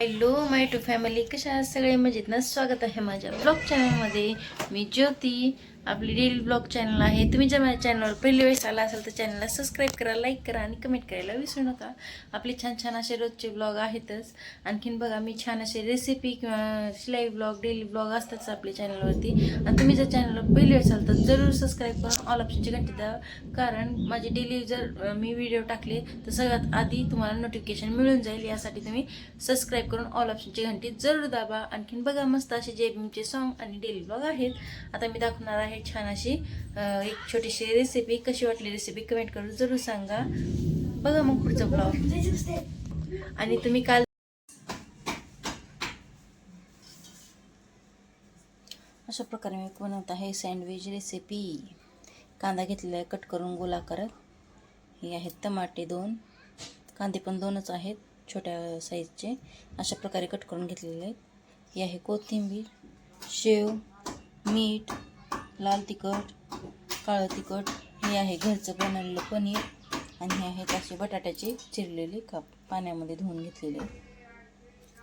Hello my to family कशा सगळे मजेत ना? स्वागत आहे माझ्या ब्लॉग चॅनलमध्ये मी ज्योती. आपली डेली ब्लॉग चॅनल आहे. तुम्ही जर माझ्या चॅनलवर पहिली वेळेस आला असाल तर चॅनलला सबस्क्राईब करा लाईक करा आणि कमेंट करायला विसरू नका. आपले छान छान असे रोजचे ब्लॉग आहेतच. आणखीन बघा मी छान असे रेसिपी किंवा शिलाई ब्लॉग डेली ब्लॉग असतातच आपल्या चॅनलवरती आणि तुम्ही जर चॅनलवर पहिली वेळेस आल तर जरूर सबस्क्राईब करून ऑल ऑप्शनची घंटी द्या कारण माझे डेली जर मी व्हिडिओ टाकले तर सगळ्यात आधी तुम्हाला नोटिफिकेशन मिळून जाईल. यासाठी तुम्ही सबस्क्राईब करून ऑल ऑप्शनची घंटी जरूर दाबा. आणखीन बघा मस्त असे जे बीमचे सॉन्ग आणि डेली ब्लॉग आहेत. आता मी दाखवणार आहे छान अशी. एक छोटीशी रेसिपी कशी वाटली रेसिपी कमेंट करून जरूर सांगा. बघा मग पुढचा ब्लॉग आणि तुम्ही काल अशा प्रकारे मी बनवत आहे सँडविच रेसिपी कांदा घेतलेला आहे कट करून गोलाकारत हे आहेत टमाटे दोन. कांदे पण दोनच आहेत छोट्या साईजचे अशा प्रकारे कट करून घेतलेले आहेत. हे आहे कोथिंबीर शेव मीठ लाल तिखट काळं तिखट हे आहे घरचं बनवलेलं पनीर आणि हे आहेत असे बटाट्याचे चिरलेले काप. पाण्यामध्ये धुवून घेतलेले.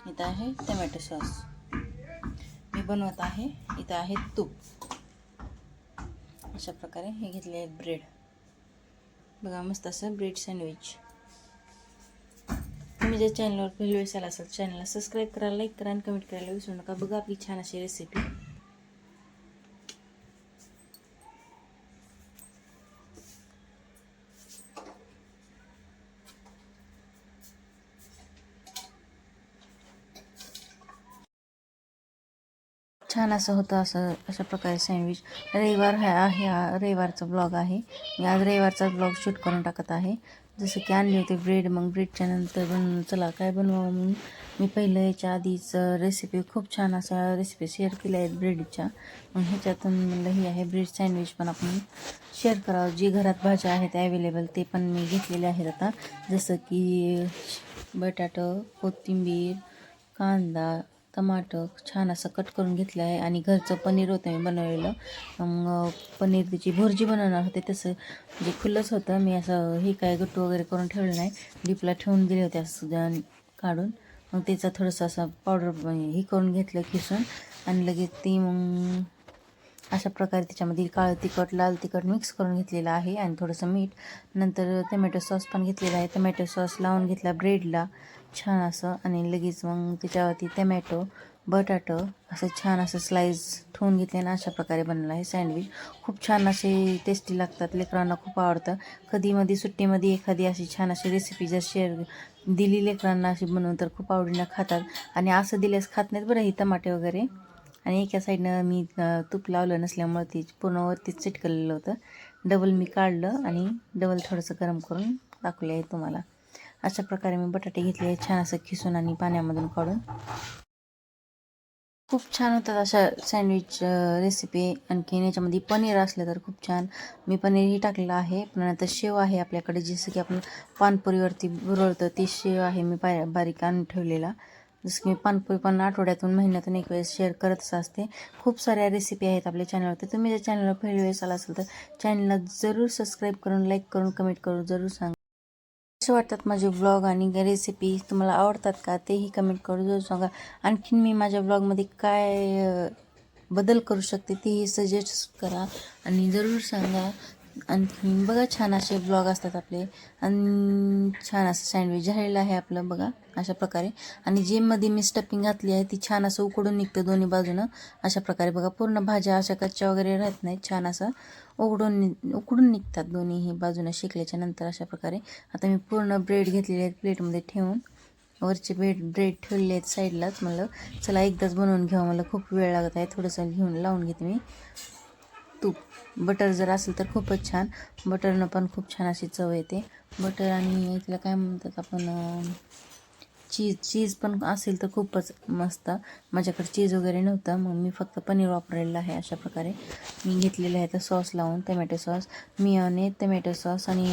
इथं आहे टमॅटो सॉस. मी बनवत आहे इथं आहे तूप. अशा प्रकारे हे घेतले आहेत ब्रेड. बघा मस्त असं ब्रेड सँडविच. तुम्ही जर चॅनलवर पहिली वेळेस आला असाल चॅनलला सबस्क्राईब करा लाईक करा आणि कमेंट करायला विसरू नका. बघा आपली छान अशी रेसिपी छान असं होतं असं अशा प्रकारे सँडविच रविवार हा आहे हा रविवारचा ब्लॉग आहे. मी आज रविवारचा ब्लॉग शूट करून टाकत आहे. जसं की आणले होते ब्रेड मग ब्रेडच्या नंतर बनवून चला काय बनवावं म्हणून. मी पहिलं याच्या आधीच रेसिपी खूप छान अशा रेसिपी शेअर केल्या आहेत ब्रेडच्या मग ह्याच्यातून म्हणलं ही आहे ब्रेड सँडविच पण आपण शेअर करावं. जी घरात भाज्या आहेत अवेलेबल ते पण मी घेतलेले आहेत आता. जसं की बटाटं कोथिंबीर कांदा टमाटर छान असं कट करून घेतलं आहे आणि घरचं पनीर होतं मी बनवलेलं. मग पनीर त्याची भुर्जी बनवणार होते तसं म्हणजे खुल्लंच होतं. मी असं हे काय गट्टू वगैरे करून ठेवलं नाही. डीपला ठेवून दिले होते असं काढून. मग त्याचा थोडंसं असं पावडर हे करून घेतलं किसून आणि लगेच ती मग अशा प्रकारे त्याच्यामध्ये काळं तिखट लाल तिखट मिक्स करून घेतलेलं आहे. आणि थोडंसं मीठ. नंतर टमॅटो सॉस पण घेतलेला आहे. टमॅटो सॉस लावून घेतला ब्रेडला. छान असं आणि लगेच मग त्याच्यावरती टमॅटो बटाटो असं छान असं स्लाईस ठेवून घेतले आणि अशा प्रकारे बनवलं आहे सँडविच खूप छान असे टेस्टी लागतात लेकरांना खूप आवडतं. कधीमध्ये सुट्टीमध्ये एखादी अशी छान अशी रेसिपी जर शेअर दिली लेकरांना अशी बनवून तर खूप आवडीनं खातात. आणि असं दिल्यास खात नाहीत बरं ही टमाटे वगैरे. आणि एका साईडनं मी तूप लावलं नसल्यामुळं ती पूर्णवरतीच चिटकलेलं होतं. डबल मी काढलं आणि डबल थोडंसं गरम करून दाखवले आहे तुम्हाला. अशा प्रकारे मी बटाटे घेतले छान असं खिसून आणि पाण्यामधून काढून. खूप छान होतात अशा सँडविच रेसिपी आणखीन याच्यामध्ये पनीर असलं तर खूप छान. मी पनीरही टाकलेलं आहे. पण आता शेव आहे आपल्याकडे. जसं की आपण पानपुरीवरती बुरळतं ती शेव आहे मी पाय बारीक आणून ठेवलेला. जसं की मी पानपुरी पण आठवड्यातून महिन्यातून एक वेळेस शेअर करतच असते. खूप साऱ्या रेसिपी आहेत आपल्या चॅनलवरती तुम्ही जर चॅनलवर पहिली वेळेस आला असेल तर चॅनलला जरूर सबस्क्राईब करून लाईक करून कमेंट करून जरूर सांगा. कसे वाटतात माझे ब्लॉग आणि रेसिपी तुम्हाला आवडतात का? तेही कमेंट करून जरूर सांगा. आणखीन मी माझ्या ब्लॉगमध्ये काय बदल करू शकते तेही सजेस्ट करा. आणि जरूर सांगा. आणखीन बघा छान असे ब्लॉग असतात आपले. आणि छान असं सँडविच झालेलं आहे आपलं बघा अशा प्रकारे. आणि जे मध्ये मी स्टफिंग घातली आहे ती छान असं उकडून निघतं दोन्ही बाजूनं. अशा प्रकारे बघा पूर्ण भाज्या अशा कच्च्या वगैरे राहत नाहीत छान असं उकडून उकडून निघतात दोन्हीही बाजूनं शेकल्याच्या नंतर अशा प्रकारे. आता मी पूर्ण ब्रेड घेतलेले आहेत प्लेटमध्ये ठेवून. वरचे ब्रेड ब्रेड ठेवलेले आहेत साईडलाच म्हणलं चला एकदाच बनवून घ्यावं. मला खूप वेळ लागत आहे थोडंसं घेऊन लावून घेते मी. तूप. बटर जर असेल तर खूपच छान. बटरनं पण खूप छान अशी चव येते. बटर आणि तिला काय म्हणतात आपण चीज चीज पण असेल तर खूपच मस्त. माझ्याकडे चीज वगैरे नव्हतं मग मी फक्त पनीर वापरलेलं आहे अशा प्रकारे. मी घेतलेलं आहे तर सॉस लावून टमॅटो सॉस मियोने टमॅटो सॉस आणि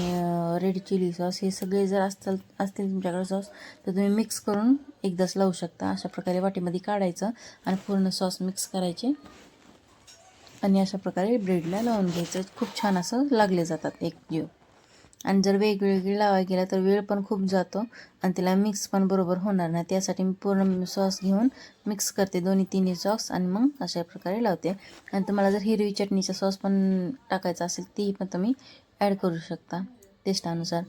रेड चिली सॉस. हे सगळे जर असतील असतील तुमच्याकडे सॉस तर तुम्ही मिक्स करून एकदाच लावू शकता. अशा प्रकारे वाटीमध्ये काढायचं आणि पूर्ण सॉस मिक्स करायचे. आणि अशा प्रकारे ब्रेडला लावून घ्यायचं. खूप छान असं लागले जातात एक जीव. आणि जर वेगवेगळी लावायला गेला तर वेळ पण खूप जातो आणि त्याला मिक्स पण बरोबर होणार नाही. त्यासाठी मी पूर्ण सॉस घेऊन मिक्स करते. दोन्ही तिन्ही सॉस आणि मग अशा प्रकारे लावते. आणि तुम्हाला जर हिरवी चटणीचा सॉस पण टाकायचा असेल तीही पण तुम्ही ॲड करू शकता. टेस्टानुसार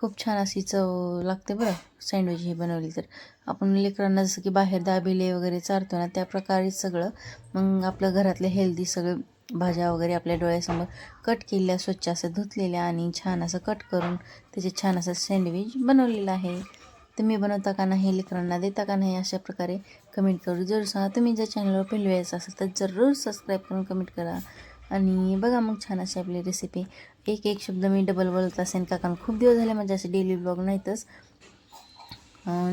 खूप छान अशी चव लागते बरं सँडविच ही बनवली तर. आपण लेकरांना जसं की बाहेर दाबिले वगैरे चारतो ना त्या प्रकारे सगळं मग आपलं घरातले हेल्दी सगळं भाज्या वगैरे आपल्या डोळ्यासमोर कट केलेल्या स्वच्छ असं धुतलेल्या आणि छान असं कट करून त्याचे छान असं सँडविच बनवलेलं आहे. तुम्ही बनवता का नाही लेकरांना देता का नाही अशा प्रकारे कमेंट करू. जरूर सांगा तुम्ही जर चॅनलवर पहिली वेळेस असेल तर जरूर सबस्क्राईब करून कमेंट करा. आणि बघा मग छान अशी आपली रेसिपी एक एक शब्द मी डबल बोलत असेल का कारण खूप दिवस झाले माझ्या असे डेली ब्लॉग नाहीतच.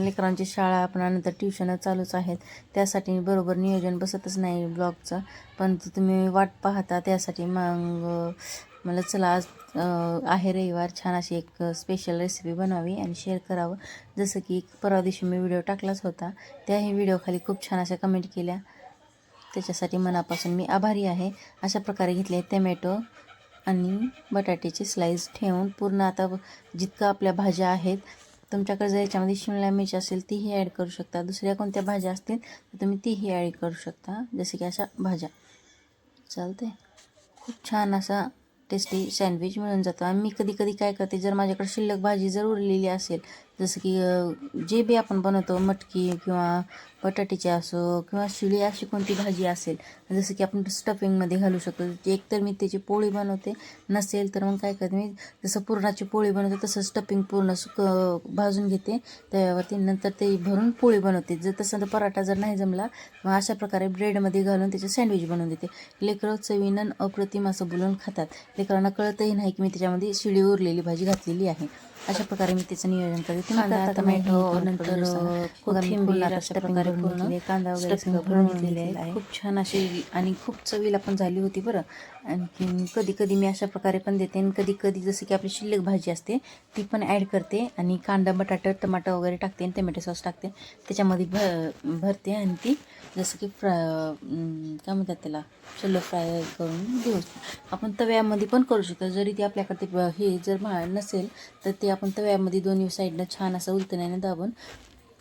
लेकरांची शाळा आपण नंतर ट्युशन चालूच आहेत. त्यासाठी बरोबर नियोजन बसतच नाही ब्लॉगचं पण तुम्ही वाट पाहता त्यासाठी मग मला चला आज आहे रविवार. छान अशी एक स्पेशल रेसिपी बनवावी आणि शेअर करावं. जसं की परवा दिवशी मी व्हिडिओ टाकलाच होता. त्याही व्हिडिओखाली खूप छान अशा कमेंट केल्या. त्याच्यासाठी मनापासून मी आभारी आहे. अशा प्रकारे घेतले टमॅटो आणि बटाट्याची स्लाईस ठेवून. पूर्ण आता जितकं आपल्या भाज्या आहेत तुमच्याकडे जर याच्यामध्ये शिमला मिरची असेल तीही ॲड करू शकता. दुसऱ्या कोणत्या भाज्या असतील तर तुम्ही तीही ॲड करू शकता. जसे की अशा भाज्या. चालते खूप छान असा टेस्टी सँडविच मिळून जातो. आणि मी कधी कधी काय करते जर माझ्याकडे शिल्लक भाजी जर उरलेली असेल जसं की जे बी आपण बनवतो मटकी किंवा बटाट्याची असो किंवा शिळी अशी कोणती भाजी असेल जसं की आपण स्टफिंगमध्ये घालू शकतो. एक तर मी त्याची पोळी बनवते नसेल तर मग काय करते मी जसं पुरणाची पोळी बनवते तसं स्टफिंग पूर्ण सुक भाजून घेते त्यावरती नंतर ते भरून पोळी बनवते. जर तसं तर पराठा जर नाही जमला मग अशा प्रकारे ब्रेडमध्ये घालून त्याचे सँडविच बनवून देते. लेकरं चवीनं अप्रतिम असं बोलून खातात. लेकरांना कळतही नाही की मी त्याच्यामध्ये शिळी उरलेली भाजी घातलेली आहे. अशा प्रकारे मी त्याचं नियोजन करते. कांदा, टोमॅटो, नंतर. कोथिंबीर अशा प्रकारे पूर्ण कांदा वगैरे सगळं आहे. खूप छान अशी आणि खूप चवीला पण झाली होती बरं. आणखी कधी कधी मी अशा प्रकारे पण देते आणि कधी कधी जसं की आपली शिल्लक भाजी असते ती पण ॲड करते आणि कांदा बटाटा टमाटर वगैरे टाकते आणि टमॅटो सॉस टाकते. त्याच्यामध्ये भर भरते आणि ती जसं की फ्रा काय म्हणतात त्याला शल्लो फ्राय करून देऊ. आपण तव्यामध्ये पण करू शकतो. जरी ती आपल्याकडे हे जर भा नसेल तर ते आपण तव्यामध्ये दोन्ही साईडनं छान असं उलतण्याने दाबून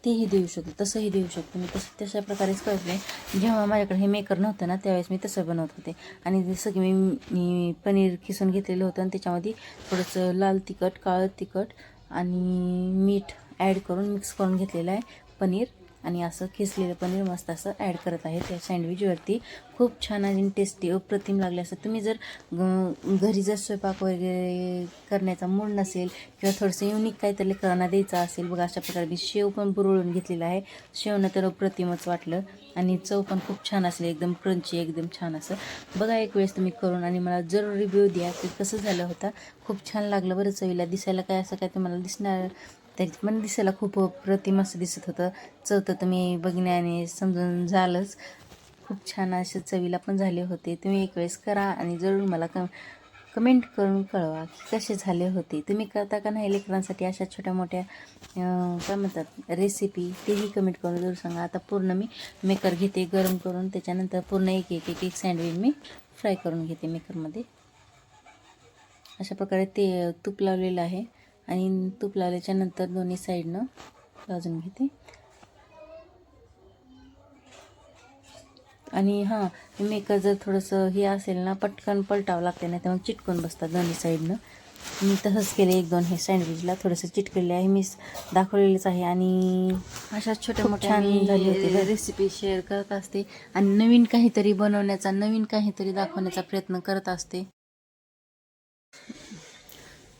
तेही देऊ शकतो तसंही देऊ शकतो मी. तसं तशा प्रकारेच करते. जेव्हा माझ्याकडे हे मेकर नव्हतं ना त्यावेळेस मी तसं बनवत होते. आणि जसं की मी मी पनीर खिसून घेतलेलं होतं आणि त्याच्यामध्ये थोडंसं लाल तिखट काळं तिखट आणि मीठ ॲड करून मिक्स करून घेतलेलं आहे पनीर. आणि असं खिसलेलं पनीर मस्त असं ॲड करत आहे त्या सँडविचवरती खूप छान आणि टेस्टी अप्रतिम लागले असं तुम्ही जर ग- घरी जर स्वयंपाक वगैरे करण्याचा मूड नसेल किंवा थोडंसं युनिक काहीतरी लेकरांना द्यायचं असेल बघा अशा प्रकारे मी शेव पण बुरळून घेतलेला आहे. शेवनं तर अप्रतिमच वाटलं. आणि चव पण खूप छान असले एकदम क्रंची एकदम छान असं. बघा एक वेळेस तुम्ही करून आणि मला जरूर रिव्ह्यू द्या की कसं झालं होतं. खूप छान लागलं बरं चवीला. दिसायला काय असं काय तुम्हाला दिसणार तरी पण दिसायला खूप प्रतिम असं दिसत होतं. चव तर तुम्ही बघण्याने समजून झालंच. खूप छान असे चवीला पण झाले होते. तुम्ही एक वेळेस करा आणि जरूर मला क कमेंट करून कळवा की कसे झाले होते. तुम्ही करता का नाही लेकरांसाठी अशा छोट्या मोठ्या काय म्हणतात रेसिपी तेही कमेंट करून जरूर सांगा. आता पूर्ण मी मेकर घेते गरम करून. त्याच्यानंतर पूर्ण एक एक एक एक सँडविच मी फ्राय करून घेते मेकरमध्ये अशा प्रकारे ते तूप लावलेलं आहे. आणि तूप लावल्याच्या नंतर दोन्ही साईडनं भाजून घेते. आणि हां मेकर जर थोडंसं हे असेल ना पटकन पलटावं लागते नाही तर मग चिटकून बसतात दोन्ही साईडनं मी तसंच केले एक दोन हे सँडविचला थोडंसं चिटकलेलं आहे. मी दाखवलेलंच आहे आणि अशा छोट्या मोठ्या झाली होती. रेसिपी शेअर करत असते आणि नवीन काहीतरी बनवण्याचा नवीन काहीतरी दाखवण्याचा प्रयत्न करत असते.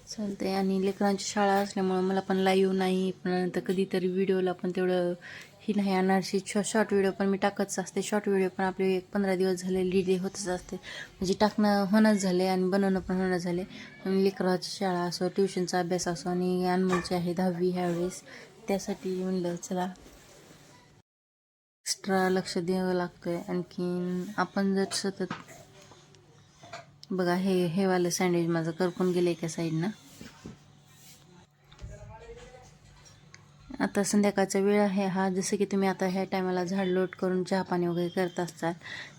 चालतंय. आणि लेकरांची शाळा असल्यामुळं मला पण लाईव्ह नाही. पण नंतर कधीतरी व्हिडिओला पण तेवढं ही नाही अनारशी शॉ शॉर्ट व्हिडिओ पण मी टाकतच असते. शॉर्ट व्हिडिओ पण आपले एक पंधरा दिवस झाले डिले होतच असते. म्हणजे टाकणं होणंच झाले आणि बनवणं पण होणं झाले. आणि लेकराची शाळा असो ट्युशनचा अभ्यास असो आणि अनमोलची आहे दहावी ह्यावेळेस त्यासाठी म्हणलं चला एक्स्ट्रा लक्ष द्यावं लागतंय. आणखीन आपण जर सतत बघा हे हेवालं सँडविच माझं करपून गेलं एका साईडनं आता संध्याकाळचा वेळ आहे हा. जसं की तुम्ही आता ह्या टायमाला झाड लोट करून चहा पाणी वगैरे करत असतात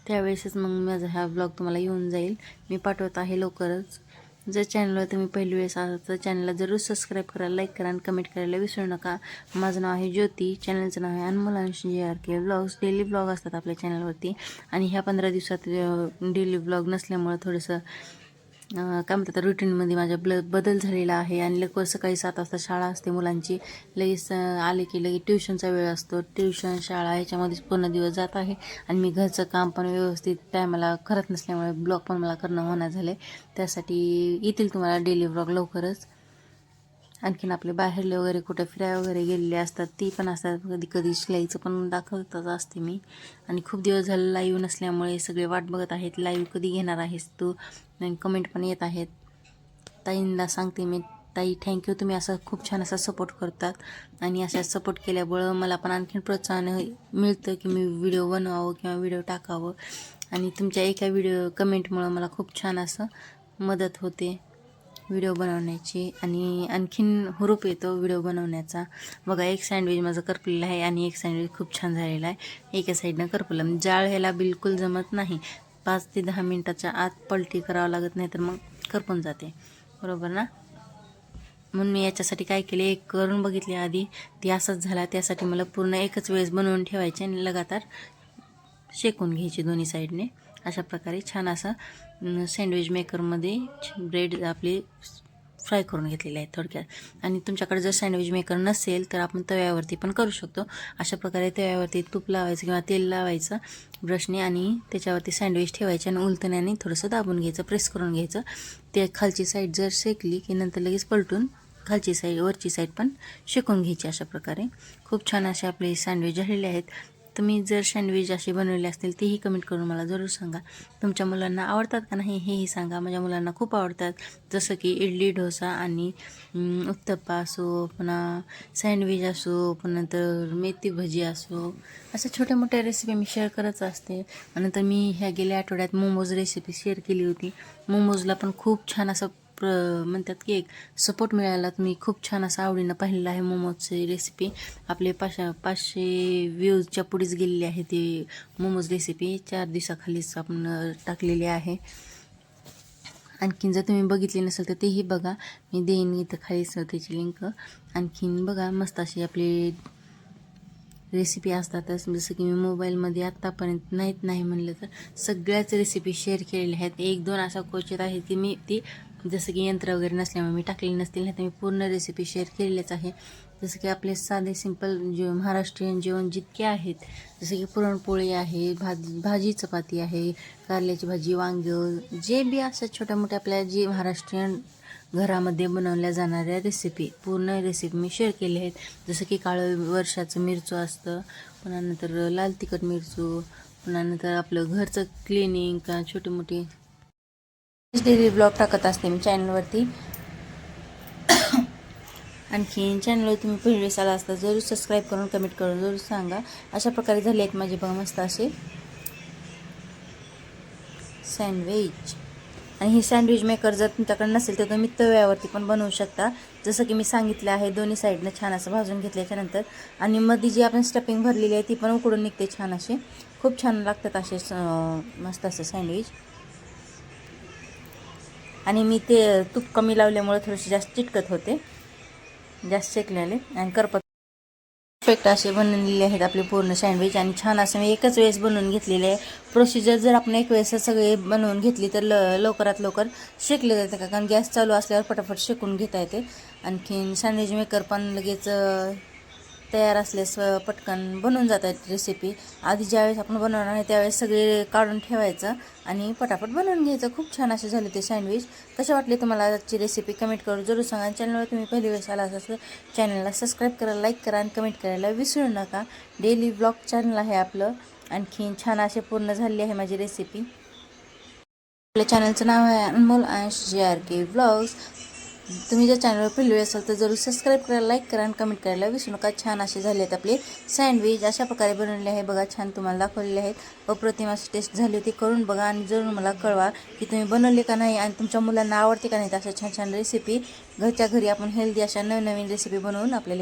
त्यावेळेसच मग माझा हा ब्लॉग तुम्हाला येऊन जाईल. मी पाठवत आहे लवकरच. जर चॅनलवर तुम्ही पहिली वेळेस आहात तर चॅनलला जरूर सबस्क्राईब करा लाईक करा आणि कमेंट करायला विसरू नका. माझं नाव आहे ज्योती चॅनलचं नाव आहे अनमुलांश जे R K blogs daily blog असतात आपल्या चॅनलवरती आणि ह्या पंधरा दिवसात डेली ब्लॉग नसल्यामुळं थोडंसं काय म्हणतात रुटीनमध्ये माझ्या ब्ल बदल झालेला आहे आणि लवकर सकाळी सात वाजता शाळा असते मुलांची. लगेच आले की लगेच ट्युशनचा वेळ असतो. ट्युशन शाळा ह्याच्यामध्येच पूर्ण दिवस जात आहे आणि मी घरचं काम पण व्यवस्थित टायमाला करत नसल्यामुळे ब्लॉग पण मला करणं होणार झालं आहे त्यासाठी येतील तुम्हाला डेली ब्लॉग लवकरच. आणखीन आपले बाहेरले वगैरे कुठे फिराय वगैरे गेलेले असतात ती पण असतात. कधी कधी शिलाईचं पण दाखवतच असते मी. आणि खूप दिवस झाले लाईव्ह नसल्यामुळे सगळे वाट बघत आहेत. लाईव्ह कधी घेणार आहेस तू? आणि कमेंट पण येत आहेत. ताईंना सांगते मी ताई थँक्यू तुम्ही असं खूप छान असा सपोर्ट करतात. आणि असा सपोर्ट केल्यामुळं मला पण आणखीन प्रोत्साहन मिळतं की मी व्हिडिओ बनवावं किंवा व्हिडिओ टाकावं. आणि तुमच्या एका व्हिडिओ कमेंटमुळं मला खूप छान असं मदत होते. व्हिडिओ बनवण्याची आणि आणखीन हुरूप येतो व्हिडिओ बनवण्याचा. बघा एक सँडविच माझं करपलेलं आहे आणि एक सँडविच खूप छान झालेला आहे. एका साईडनं करपलं. म्हणजे जाळ ह्याला बिलकुल जमत नाही. पाच ते दहा मिनटाच्या आत पलटी करावं लागत नाही तर मग करपून जाते. बरोबर ना? म्हणून मी याच्यासाठी काय केले? एक करून बघितले आधी. ती असंच झाला. त्यासाठी मला पूर्ण एकच वेळेस बनवून ठेवायचे आणि लगातार शेकून घ्यायची दोन्ही साईडने अशा प्रकारे छान असं सँडविच मेकरमध्ये ब्रेड आपली फ्राय करून घेतलेले आहेत थोडक्यात. आणि तुमच्याकडे जर सँडविच मेकर नसेल तर आपण तव्यावरती पण करू शकतो. अशा प्रकारे तव्यावरती तूप लावायचं किंवा तेल लावायचं ब्रशने आणि त्याच्यावरती सँडविच ठेवायचे आणि उलटण्याने थोडंसं दाबून घ्यायचं प्रेस करून घ्यायचं. ते खालची साईड जर शेकली की नंतर लगेच पलटून खालची साईड वरची साईड पण शेकून घ्यायची अशा प्रकारे. खूप छान असे आपले सँडविच झालेले आहेत. तुम्ही जर सँडविच असे बनवले असतील तेही कमेंट करून मला जरूर सांगा. तुमच्या मुलांना आवडतात का नाही हेही सांगा. माझ्या मुलांना खूप आवडतात. जसं की इडली डोसा आणि उत्तप्पा असो पुन्हा सँडविच असो पुन्हा नंतर मेथी भजी असो अशा छोट्या मोठ्या रेसिपी मी शेअर करत असते. नंतर मी ह्या गेल्या आठवड्यात मोमोज रेसिपी शेअर केली होती. मोमोजला पण खूप छान असं प्र म्हणतात की एक सपोर्ट मिळाला तुम्ही खूप छान असं आवडीनं पाहिलेलं आहे मोमोजची रेसिपी आपले पाचशे पाचशे व्ह्यूजच्या पुढेच गेलेली आहे ती मोमोज रेसिपी चार दिवसाखालीच आपण टाकलेली आहे. आणखीन जर तुम्ही बघितली नसेल तर तेही बघा. मी देईन इथं खालीच त्याची लिंक आणखीन बघा मस्त अशी आपली रेसिपी असतातच. जसं की मी मोबाईलमध्ये आत्तापर्यंत नाहीत नाही म्हणलं तर सगळ्याच रेसिपी शेअर केलेल्या आहेत. एक दोन असा क्वचित आहे की मी ती जसं की यंत्र वगैरे नसल्यामुळे मी टाकलेली नसतील नाही तर मी पूर्ण रेसिपी शेअर केलेलीच आहे. जसं की आपले साधे सिंपल जे महाराष्ट्रीयन जेवण जितके आहेत जसं की पुरणपोळी आहे भाजी भाजी चपाती आहे कारल्याची भाजी वांगं जे बी असं छोट्या मोठ्या आपल्या जे महाराष्ट्रीयन घरामध्ये बनवल्या जाणाऱ्या रेसिपी पूर्ण रेसिपी मी शेअर केली आहेत. जसं की काळं वर्षाचं मिरचू असतं पुन्हा नंतर लाल तिखट मिरचू पुन्हा नंतर आपलं घरचं क्लिनिंग का छोटी मोठी डेली ब्लॉग टाकत असते मी चॅनलवरती आणखी चॅनलवर तुम्ही पहिली आला असता जरूर सबस्क्राईब करून कमेंट करून जरूर सांगा. अशा प्रकारे झाले आहेत माझे बघा मस्त असे. सँडविच आणि हे सँडविच मेकर जर तुमच्याकडे नसेल तर तुम्ही तव्यावरती पण बनवू शकता. जसं की मी सांगितलं आहे दोन्ही साईडनं छान असं भाजून घेतल्याच्यानंतर आणि मध्ये जी आपण स्टफिंग भरलेली आहे ती पण उकडून निघते छान असे. खूप छान लागतात असे मस्त असं सँडविच आणि मी ते तूप कमी लावल्यामुळे थोडेसे जास्त चिटकत होते. जास्त शेकलेले आणि करपत परफेक्ट असे बनवलेले आहेत आपले पूर्ण सँडविच आणि छान असं मी एकच वेळेस बनवून घेतलेले आहे. प्रोसिजर जर आपण एक वेळेस सगळे बनवून घेतली तर ल लवकरात लवकर शेकले जाते का? कारण गॅस चालू असल्यावर पटापट शेकून घेता येते. आणखीन सँडविच मेकर पण लगेच तयार असल्यास पटकन बनून जात आहेत रेसिपी आधी ज्यावेळेस आपण बनवणार आहे त्यावेळेस सगळे काढून ठेवायचं आणि पटापट बनवून घ्यायचं. खूप छान असे झाले ते सँडविच कसे वाटले तुम्हाला आजची रेसिपी कमेंट करून जरूर सांगा. चॅनलवर तुम्ही पहिली वेळेस आला असं तर चॅनलला सबस्क्राईब करा लाईक करा आणि कमेंट करायला विसरू नका. डेली ब्लॉग चॅनल आहे आपलं. आणखीन छान असे पूर्ण झाले आहे माझी रेसिपी आपल्या चॅनलचं नाव आहे अनमोल अंश जे आर के ब्लॉग्स तुम्ही ज्या चॅनलवर पहिली असाल तर जरूर सबस्क्राईब करा लाईक करा आणि कमेंट करायला विसरू नका. छान असे झाले आहेत आपले सँडविच अशा प्रकारे बनवले आहे. बघा छान तुम्हाला दाखवलेले आहेत. अप्रतिम अशी टेस्ट झाली होती. करून बघा आणि जरूर मला कळवा की तुम्ही बनवले का नाही आणि तुमच्या मुलांना आवडते का नाही अशा छान छान रेसिपी घरच्या घरी आपण हेल्दी अशा नवनवीन रेसिपी बनवून आपल्याला